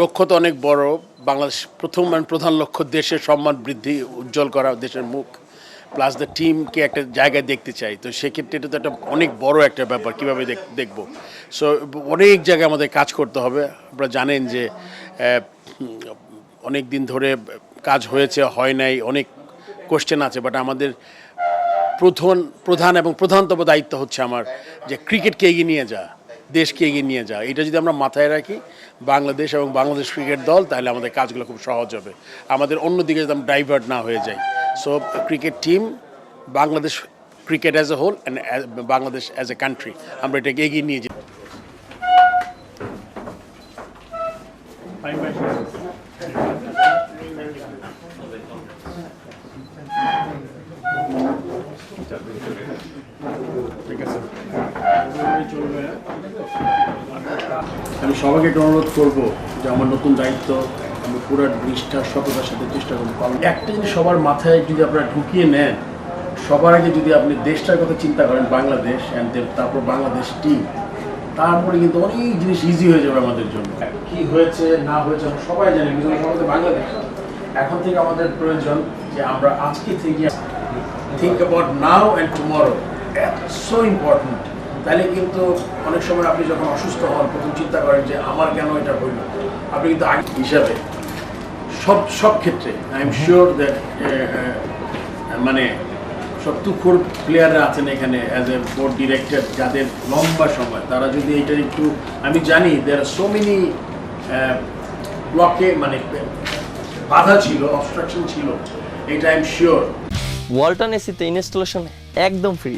লক্ষ্য তো অনেক বড়। বাংলাদেশ প্রথম মানে প্রধান লক্ষ্য দেশের সম্মান বৃদ্ধি, উজ্জ্বল করা দেশের মুখ প্লাস দ্য টিমকে একটা জায়গায় দেখতে চাই। তো সেক্ষেত্রে এটা তো একটা অনেক বড় একটা ব্যাপার, কীভাবে দেখব? সো অনেক জায়গায় আমাদের কাজ করতে হবে। আপনারা জানেন যে অনেক দিন ধরে কাজ হয়েছে, হয় নাই, অনেক কোশ্চেন আছে বাট আমাদের প্রধান প্রধান এবং প্রধানতম দায়িত্ব হচ্ছে আমার যে ক্রিকেটকে এগিয়ে নিয়ে যাওয়া। দেশকে এগিয়ে নিয়ে যাওয়া এটা যদি আমরা মাথায় রাখি, বাংলাদেশ এবং বাংলাদেশ ক্রিকেট দল, তাহলে আমাদের কাজগুলো খুব সহজ হবে। আমাদের অন্যদিকে যদি আমরা ডাইভার্ট না হয়ে যাই। So cricket team Bangladesh cricket as a whole and Bangladesh as a country আমরা এটাকে এগিয়ে নিয়ে যাই। ঠিক আছে আমি সবাইকে অনুরোধ করব যে আমার নতুন দায়িত্ব, আমি পুরো নিষ্ঠার সততার সাথে চেষ্টা করব। কারণ একটা জিনিস সবার মাথায় যদি আপনারা ঢুকিয়ে নেন, সবার আগে যদি আপনি দেশটার কথা চিন্তা করেন, বাংলাদেশ অ্যান্ড তারপর বাংলাদেশ টিম তারপরে কিন্তু অনেক জিনিস ইজি হয়ে যাবে আমাদের জন্য। কি হয়েছে, না হয়েছে সবাই জানি বাংলাদেশ। এখন থেকে আমাদের প্রয়োজন যে আমরা আজকে থেকে think about now and tomorrow so important তাহলে কিন্তু অনেক সময় আপনি যখন অসুস্থ হন প্রথম চিন্তা করেন যে আমার কেন এটা হইল? আপনি কিন্তু আগে হিসাবে সব সব ক্ষেত্রে আই এম শিওর দ্যাট মানে সব তুখোর প্লেয়াররা আছেন এখানে অ্যাজ এ বোর্ড ডিরেক্টর যাদের লম্বা সময়। তারা যদি এটা একটু আমি জানি দেয়ার সো মেনি ব্লকে মানে বাধা ছিল অবস্ট্রাকশন ছিল এটা আই এম শিওর ওয়ালটন এসিতে ইনস্টলেশন একদম ফ্রি